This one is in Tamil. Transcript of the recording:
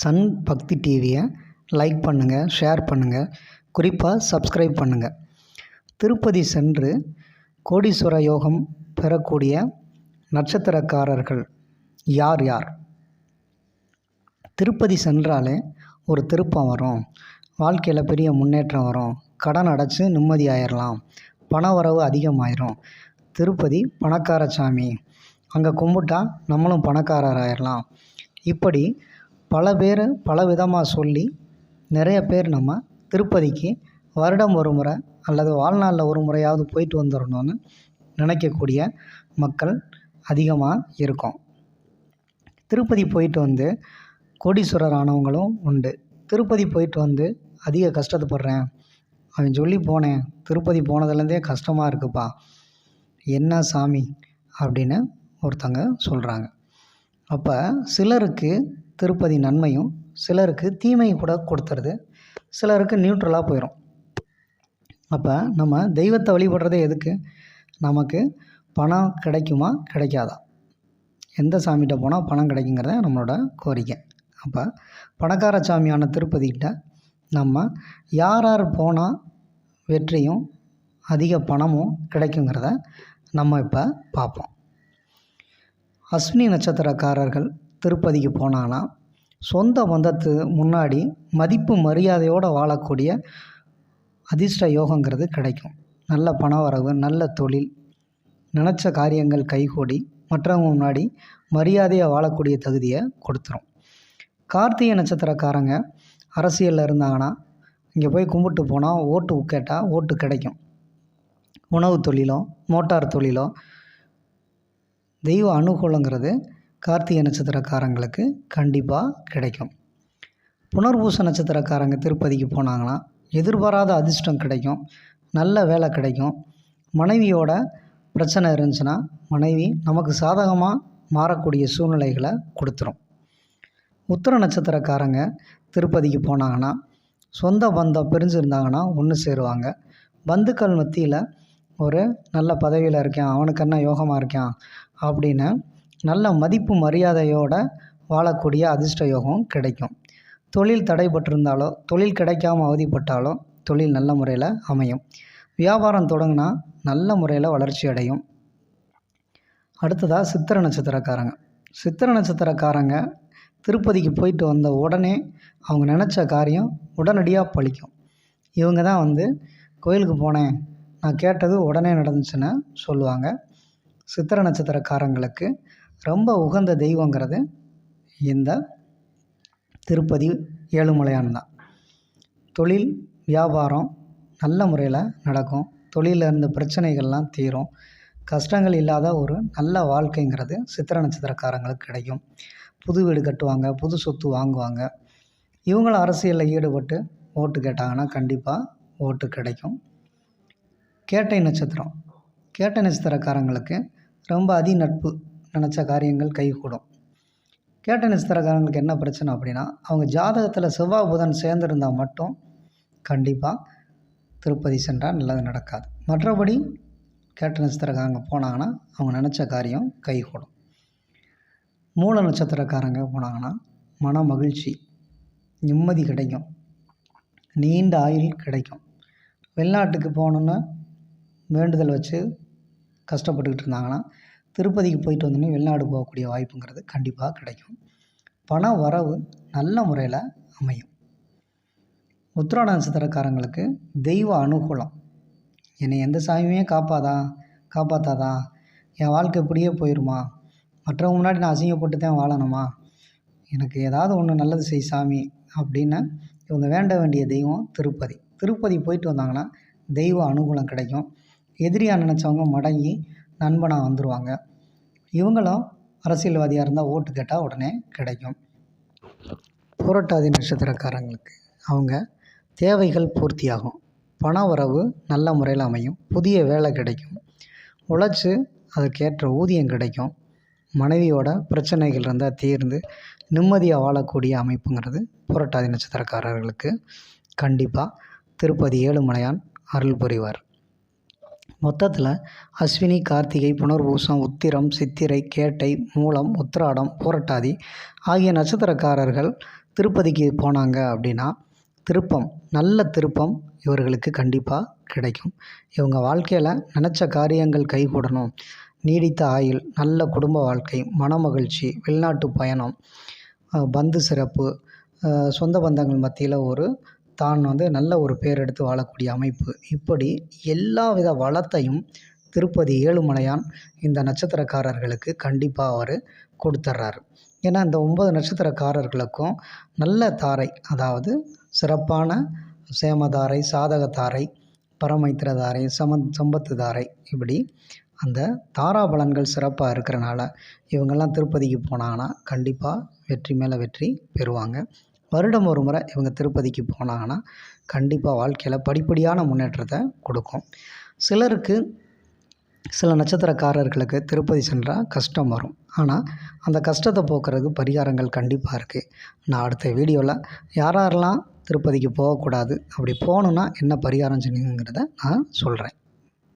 சன் பக்தி டிவியை லைக் பண்ணுங்கள் ஷேர் பண்ணுங்கள் குறிப்பாக சப்ஸ்கிரைப் பண்ணுங்கள் திருப்பதி சென்று கோடீஸ்வர யோகம் பெறக்கூடிய நட்சத்திரக்காரர்கள் யார் யார்? திருப்பதி சென்றாலே ஒரு திருப்பம் வரும். வாழ்க்கையில் பெரிய முன்னேற்றம் வரும். கடன் அடைச்சி நிம்மதியாயிடலாம் பண வரவு அதிகமாயிரும். திருப்பதி பணக்கார சாமி அங்கே கும்பிட்டா நம்மளும் பணக்காரராயிடலாம் இப்படி பல பேர் பல விதமாக சொல்லி நிறைய பேர் நம்ம திருப்பதிக்கு வருடம் ஒரு முறை அல்லது வாழ்நாளில் ஒரு முறையாவது போயிட்டு வந்துடணும்னு நினைக்கக்கூடிய மக்கள் அதிகமாக இருக்கும். திருப்பதி போயிட்டு வந்து கோடீஸ்வரர் ஆனவங்களும் உண்டு. திருப்பதி போயிட்டு வந்து அதிக கஷ்டத்தைப்படுறேன் அவன் சொல்லி போனேன். திருப்பதி போனதுலேருந்தே கஷ்டமாக இருக்குப்பா. என்ன சாமி? அப்படின்னு ஒருத்தங்க சொல்கிறாங்க அப்போ சிலருக்கு திருப்பதி நன்மையும் சிலருக்கு தீமையும் கூட கொடுத்துருது. சிலருக்கு நியூட்ரலாக போயிடும் அப்போ நம்ம தெய்வத்தை வழிபடுறதே எதுக்கு? நமக்கு பணம் கிடைக்குமா? கிடைக்காதா? எந்த சாமிகிட்ட போனால் பணம் கிடைக்குங்கிறத நம்மளோட கோரிக்கை. அப்போ பணக்கார சாமியான திருப்பதிக்கிட்ட நம்ம யார் யார் போனால் வெற்றியும் அதிக பணமும் கிடைக்குங்கிறத நம்ம இப்போ பார்ப்போம். அஸ்வினி நட்சத்திரக்காரர்கள் திருப்பதிக்கு போனான்னா சொந்த பந்தத்து முன்னாடி மதிப்பு மரியாதையோடு வாழக்கூடிய அதிர்ஷ்ட யோகங்கிறது கிடைக்கும். நல்ல பண வரவு நல்ல தொழில் நினச்ச காரியங்கள் கைகூடி மற்றவங்க முன்னாடி மரியாதையாக வாழக்கூடிய தகுதியை கொடுத்துரும். கார்த்திகை நட்சத்திரக்காரங்க அரசியலில் இருந்தாங்கன்னா இங்கே போய் கும்பிட்டு போனால் ஓட்டு கேட்டால் ஓட்டு கிடைக்கும். உணவு தொழிலோ மோட்டார் தொழிலோ தெய்வ அனுகூலங்கிறது கார்த்திகை நட்சத்திரக்காரங்களுக்கு கண்டிப்பாக கிடைக்கும். புனர்பூச நட்சத்திரக்காரங்க திருப்பதிக்கு போனாங்கன்னா எதிர்பாராத அதிர்ஷ்டம் கிடைக்கும். நல்ல வேலை கிடைக்கும். மனைவியோட பிரச்சனை இருந்துச்சுன்னா மனைவி நமக்கு சாதகமாக மாறக்கூடிய சூழ்நிலைகளை கொடுத்துரும். உத்திர நட்சத்திரக்காரங்க திருப்பதிக்கு போனாங்கன்னா சொந்த பந்தம் பிரிஞ்சிருந்தாங்கன்னா ஒன்று சேருவாங்க. பந்துக்கள் மத்தியில் ஒரு நல்ல பதவியில் இருக்கேன் அவனுக்கு என்ன யோகமாக இருக்கான் அப்படின்னு நல்ல மதிப்பு மரியாதையோடு வாழக்கூடிய அதிர்ஷ்ட யோகம் கிடைக்கும். தொழில் தடைபட்டிருந்தாலோ தொழில் கிடைக்காம அவதிப்பட்டாலோ தொழில் நல்ல முறையில் அமையும். வியாபாரம் தொடங்கினா நல்ல முறையில் வளர்ச்சி அடையும். அடுத்ததாக சித்திர நட்சத்திரக்காரங்க. சித்திர நட்சத்திரக்காரங்க திருப்பதிக்கு போயிட்டு வந்த உடனே அவங்க நினச்ச காரியம் உடனடியாக பழிக்கும். இவங்க தான் வந்து கோயிலுக்கு போனேன். நான் கேட்டது உடனே நடந்துச்சுன்னு சொல்லுவாங்க. சித்திர நட்சத்திரக்காரங்களுக்கு ரொம்ப உகந்த தெய்வங்கிறது இந்த திருப்பதி ஏழுமலையான் தான் தொழில் வியாபாரம் நல்ல முறையில் நடக்கும். தொழிலில் இருந்த பிரச்சனைகள்லாம் தீரும். கஷ்டங்கள் இல்லாத ஒரு நல்ல வாழ்க்கைங்கிறது சித்திர நட்சத்திரக்காரங்களுக்கு கிடைக்கும். புது வீடு கட்டுவாங்க புது சொத்து வாங்குவாங்க. இவங்களும் அரசியலில் ஈடுபட்டு ஓட்டு கேட்டாங்கன்னா கண்டிப்பாக ஓட்டு கிடைக்கும். கேட்டை நட்சத்திரம். கேட்டை நட்சத்திரக்காரங்களுக்கு ரொம்ப அதி நட்பு. நினச்ச காரியங்கள் கைகூடும். கேட்ட நட்சத்திரக்காரங்களுக்கு என்ன பிரச்சனை அப்படின்னா அவங்க ஜாதகத்தில் செவ்வாய் புதன் சேர்ந்துருந்தால் மட்டும் கண்டிப்பாக திருப்பதி சென்றால் நல்லது நடக்காது. மற்றபடி கேட்ட நட்சத்திரக்காரங்க போனாங்கன்னா அவங்க நினச்ச காரியம் கைகூடும். மூல நட்சத்திரக்காரங்க போனாங்கன்னா மன மகிழ்ச்சி நிம்மதி கிடைக்கும். நீண்ட ஆயுள் கிடைக்கும். வெளிநாட்டுக்கு போகணுன்னு வேண்டுதல் வச்சு கஷ்டப்பட்டுக்கிட்டு இருந்தாங்கன்னா திருப்பதிக்கு போயிட்டு வந்தோடனே வெளிநாடு போகக்கூடிய வாய்ப்புங்கிறது கண்டிப்பாக கிடைக்கும். பண வரவு நல்ல முறையில் அமையும். உத்திராட நட்சத்திரக்காரங்களுக்கு தெய்வ அனுகூலம். என்னை எந்த சாமியுமே காப்பாதா காப்பாத்தாதா? என் வாழ்க்கை இப்படியே போயிடுமா மற்றவங்க முன்னாடி நான் அசிங்கப்பட்டு தான் வாழணுமா? எனக்கு ஏதாவது ஒன்று நல்லது செய் சாமி அப்படின்னு இவங்க வேண்ட வேண்டிய தெய்வம் திருப்பதி. திருப்பதி போயிட்டு வந்தாங்கன்னா தெய்வ அனுகூலம் கிடைக்கும். எதிரியாக நினச்சவங்க மடங்கி நண்பனாக வந்துடுவாங்க இவங்களும் அரசியல்வாதியாக இருந்தால் ஓட்டு கேட்டால் உடனே கிடைக்கும். புரட்டாதி நட்சத்திரக்காரங்களுக்கு அவங்க தேவைகள் பூர்த்தியாகும். பண வரவு நல்ல முறையில் அமையும். புதிய வேலை கிடைக்கும். உழைச்சி அதுக்கேற்ற ஊதியம் கிடைக்கும். மனைவியோட பிரச்சனைகள் இருந்தால் தீர்ந்து நிம்மதியாக வாழக்கூடிய அமைப்புங்கிறது புரட்டாதி நட்சத்திரக்காரர்களுக்கு கண்டிப்பாக திருப்பதி ஏழுமலையான் அருள் புரிவார். மொத்தத்தில் அஸ்வினி கார்த்திகை புனர்பூசம் உத்திரம் சித்திரை கேட்டை மூலம் உத்திராடம் பூரட்டாதி ஆகிய நட்சத்திரக்காரர்கள் திருப்பதிக்கு போனாங்க அப்படின்னா திருப்பம் நல்ல திருப்பம் இவர்களுக்கு கண்டிப்பாக கிடைக்கும். இவங்க வாழ்க்கையில் நினச்ச காரியங்கள் கைகூடணும். நீடித்த ஆயுள் நல்ல குடும்ப வாழ்க்கை மனமகிழ்ச்சி வெளிநாட்டு பயணம் பந்து சிறப்பு சொந்த பந்தங்கள் மத்தியில் ஒரு தான் வந்து நல்ல ஒரு பேர் எடுத்து வாழக்கூடிய அமைப்பு. இப்படி எல்லா வித வளத்தையும் திருப்பதி ஏழுமலையான் இந்த நட்சத்திரக்காரர்களுக்கு கண்டிப்பாக அவர் கொடுத்துட்றாரு ஏன்னா இந்த ஒன்பது நட்சத்திரக்காரர்களுக்கும் நல்ல தாரை அதாவது சிறப்பான சேமதாரை சாதகத்தாரை பரமைத்திரதாரை சம சம்பத்து தாரை இப்படி அந்த தாராபலன்கள் சிறப்பாக இருக்கிறனால இவங்கெல்லாம் திருப்பதிக்கு போனாங்கன்னா கண்டிப்பாக வெற்றி மேலே வெற்றி பெறுவாங்க. வருடம் ஒரு முறை இவங்க திருப்பதிக்கு போனாங்கன்னா கண்டிப்பாக வாழ்க்கையில் படிப்படியான முன்னேற்றத்தை கொடுக்கும். சிலருக்கு சில நட்சத்திரக்காரர்களுக்கு திருப்பதி சென்றால் கஷ்டம் வரும். ஆனால் அந்த கஷ்டத்தை போக்குறதுக்கு பரிகாரங்கள் கண்டிப்பாக இருக்குது நான் அடுத்த வீடியோவில் யார் யாரெல்லாம் திருப்பதிக்கு போகக்கூடாது அப்படி போகணுன்னா என்ன பரிகாரம் செய்யணுங்கிறத நான் சொல்கிறேன்